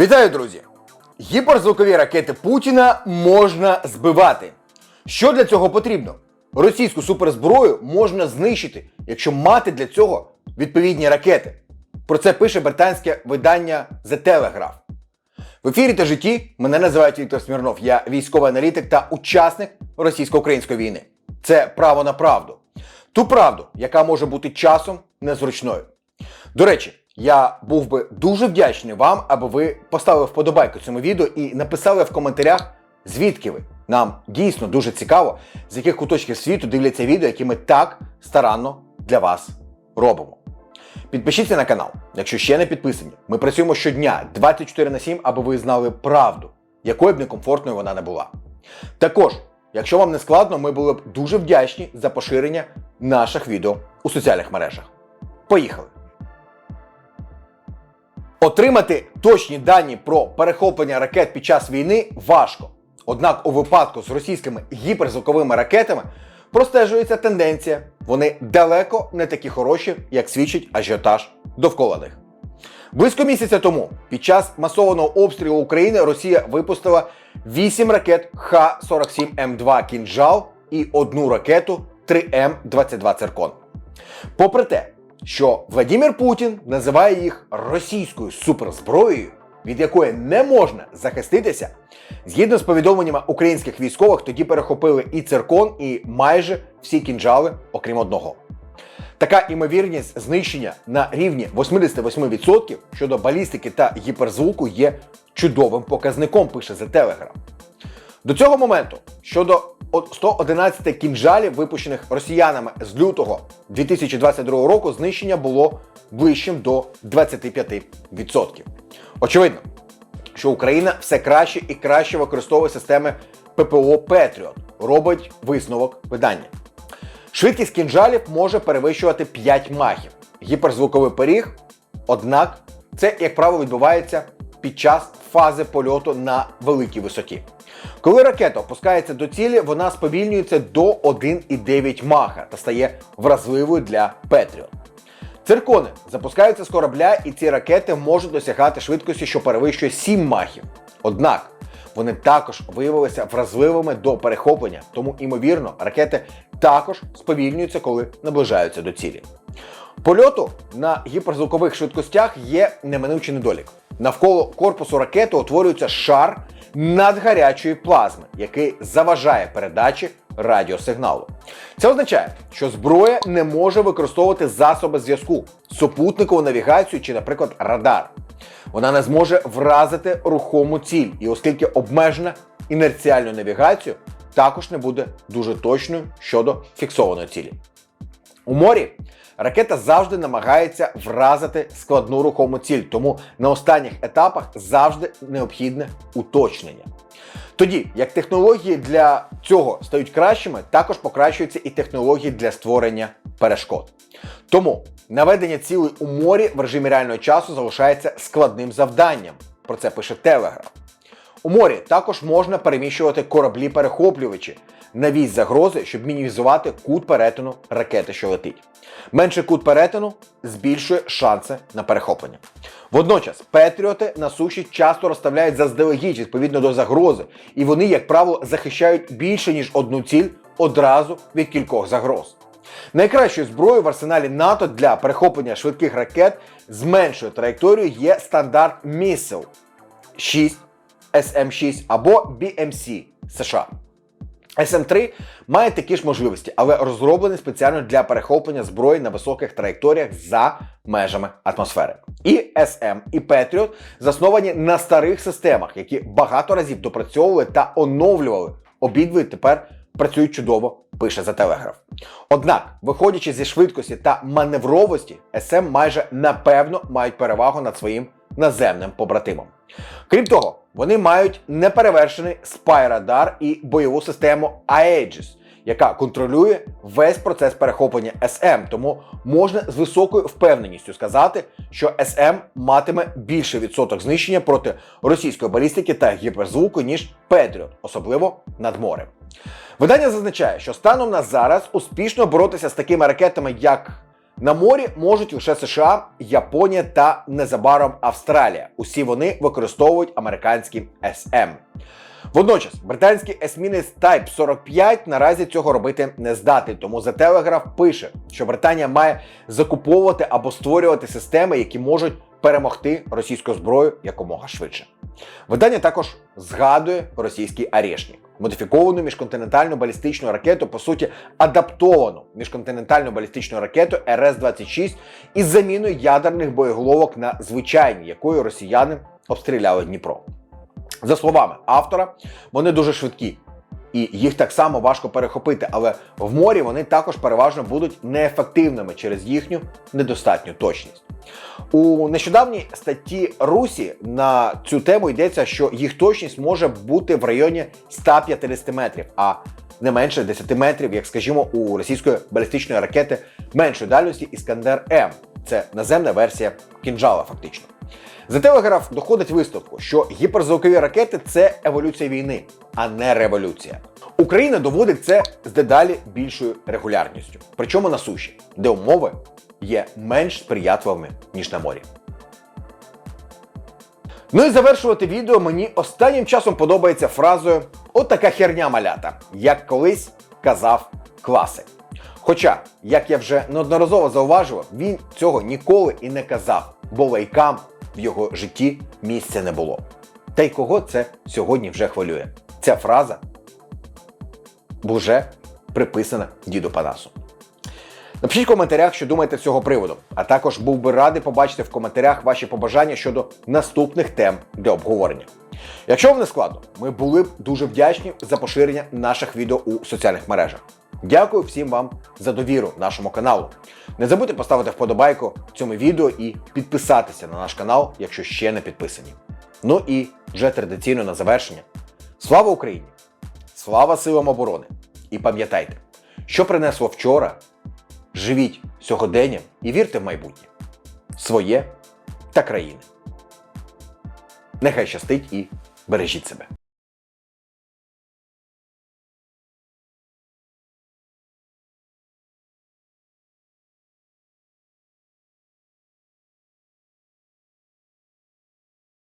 Вітаю, друзі! Гіперзвукові ракети Путіна можна збивати. Що для цього потрібно? Російську суперзброю можна знищити, якщо мати для цього відповідні ракети. Про це пише британське видання The Telegraph. В ефірі та житті мене називають Віктор Смірнов. Я військовий аналітик та учасник російсько-української війни. Це право на правду. Ту правду, яка може бути часом незручною. До речі, я був би дуже вдячний вам, аби ви поставили вподобайку цьому відео і написали в коментарях, звідки ви. Нам дійсно дуже цікаво, з яких куточків світу дивляться відео, які ми так старанно для вас робимо. Підпишіться на канал, якщо ще не підписані. Ми працюємо щодня 24 на 7, аби ви знали правду, якою б некомфортною вона не була. Також, якщо вам не складно, ми були б дуже вдячні за поширення наших відео у соціальних мережах. Поїхали! Отримати точні дані про перехоплення ракет під час війни важко. Однак у випадку з російськими гіперзвуковими ракетами простежується тенденція. Вони далеко не такі хороші, як свідчить ажіотаж довкола них. Близько місяця тому, під час масованого обстрілу України, Росія випустила 8 ракет Х-47М2 Кінжал і одну ракету 3М22 Циркон. Попри те, що Владимир Путін називає їх російською суперзброєю, від якої не можна захиститися, згідно з повідомленнями українських військових, тоді перехопили і циркон, і майже всі кінжали, окрім одного. Така імовірність знищення на рівні 88% щодо балістики та гіперзвуку є чудовим показником, пише The Telegraph. До цього моменту щодо 111 кінжалів, випущених росіянами з лютого 2022 року, знищення було ближчим до 25%. Очевидно, що Україна все краще і краще використовує системи ППО Петріот, робить висновок видання. Швидкість кінжалів може перевищувати 5 махів. Гіперзвуковий пиріг, однак, це, як правило, відбувається під час фази польоту на великій висоті. Коли ракета опускається до цілі, вона сповільнюється до 1,9 маха та стає вразливою для Петріот. Циркони запускаються з корабля, і ці ракети можуть досягати швидкості, що перевищує 7 махів. Однак вони також виявилися вразливими до перехоплення, тому, ймовірно, ракети також сповільнюються, коли наближаються до цілі. Польоту на гіперзвукових швидкостях є неминучий недолік. Навколо корпусу ракети утворюється шар надгарячої плазми, який заважає передачі радіосигналу. Це означає, що зброя не може використовувати засоби зв'язку, супутникову навігацію чи, наприклад, радар. Вона не зможе вразити рухому ціль, і оскільки обмежена інерціальною навігацією, також не буде дуже точною щодо фіксованої цілі. У морі ракета завжди намагається вразити складну рухому ціль, тому на останніх етапах завжди необхідне уточнення. Тоді, як технології для цього стають кращими, також покращуються і технології для створення перешкод. Тому наведення цілей у морі в режимі реального часу залишається складним завданням. Про це пише Телеграф. У морі також можна переміщувати кораблі-перехоплювачі на вісь загрози, щоб мінімізувати кут перетину ракети, що летить. Менший кут перетину збільшує шанси на перехоплення. Водночас Петріоти на суші часто розставляють заздалегідь відповідно до загрози, і вони, як правило, захищають більше ніж одну ціль одразу від кількох загроз. Найкращою зброєю в арсеналі НАТО для перехоплення швидких ракет з меншою траєкторією є стандарт Missile 6 SM6 або BMC США. SM3 має такі ж можливості, але розроблений спеціально для перехоплення зброї на високих траєкторіях за межами атмосфери. І SM, і Patriot засновані на старих системах, які багато разів допрацьовували та оновлювали. Обидві тепер працюють чудово, пише за телеграф. Однак, виходячи зі швидкості та маневровості, SM майже напевно мають перевагу над своїм наземним побратимом. Крім того, вони мають неперевершений спайрадар і бойову систему Aegis, яка контролює весь процес перехоплення SM, тому можна з високою впевненістю сказати, що SM матиме більший відсоток знищення проти російської балістики та гіперзвуку, ніж Patriot, особливо над морем. Видання зазначає, що станом на зараз успішно боротися з такими ракетами, як На морі можуть лише США, Японія та незабаром Австралія. Усі вони використовують американські СМ. Водночас, британський есмінець Type 45 наразі цього робити не здатний, тому The Telegraph пише, що Британія має закуповувати або створювати системи, які можуть перемогти російську зброю якомога швидше. Видання також згадує російський Арєшнік, модифіковану міжконтинентальну балістичну ракету, по суті, адаптовану міжконтинентальну балістичну ракету РС-26 із заміною ядерних боєголовок на звичайні, якою росіяни обстріляли Дніпро. За словами автора, вони дуже швидкі. І їх так само важко перехопити, але в морі вони також переважно будуть неефективними через їхню недостатню точність. У нещодавній статті Русі на цю тему йдеться, що їх точність може бути в районі 150 метрів, а не менше 10 метрів, як скажімо, у російської балістичної ракети меншої дальності Іскандер М. Це наземна версія кінжала, фактично. За телеграф доходить висновку, що гіперзвукові ракети це еволюція війни, а не революція. Україна доводить це з дедалі більшою регулярністю, причому на суші, де умови є менш сприятливими ніж на морі. Ну і завершувати відео мені останнім часом подобається фразою «От така херня малята, як колись казав класик. Хоча, як я вже неодноразово зауважував, він цього ніколи і не казав, бо лайкам в його житті місця не було. Та й кого це сьогодні вже хвилює? Ця фраза вже приписана діду Панасу. Напишіть в коментарях, що думаєте з цього приводу. А також був би радий побачити в коментарях ваші побажання щодо наступних тем для обговорення. Якщо вам не складно, ми були б дуже вдячні за поширення наших відео у соціальних мережах. Дякую всім вам за довіру нашому каналу. Не забудьте поставити вподобайку цьому відео і підписатися на наш канал, якщо ще не підписані. Ну і вже традиційно на завершення. Слава Україні! Слава силам оборони! І пам'ятайте, що принесло вчора. Живіть сьогоденням і вірте в майбутнє своє та країни. Нехай щастить і бережіть себе.